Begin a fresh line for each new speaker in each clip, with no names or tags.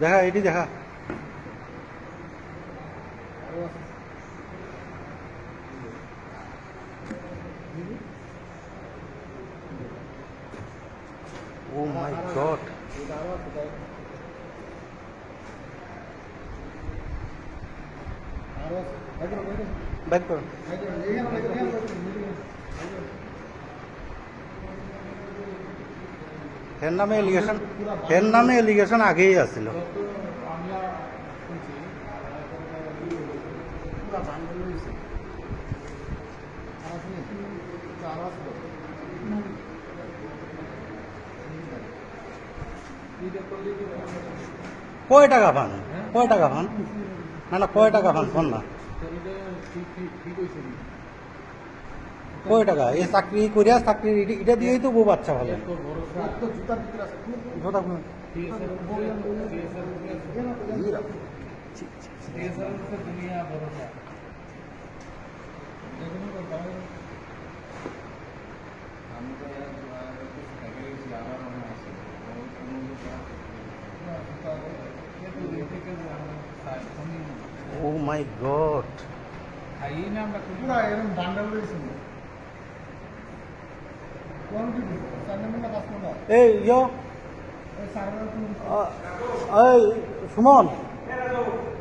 দেখা এটি দেখা ও মাই গড ব্যাক করো এর নামে এলিগেশন এর নামে এলিগেশন আগেই আছিল। কয় টাকা পান? কয় টাকা পান? না না, কয় টাকা পান? শোন না। কয় টাকা? এই চাকরি করিয়া চাকরি এটা- দিয়েই তো বউ বাচ্চা ভালো। জোতা। Oh my God.
পুরা এরকম বান্ডাল রয়েছে
এই ইয়ো এই সুমন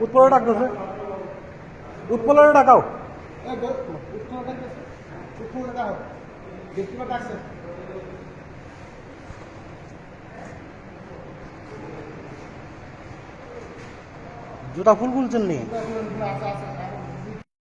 উৎপলে ডাকতেছে উৎপলে ডাকাও জুতা ফুল খুলছেন নি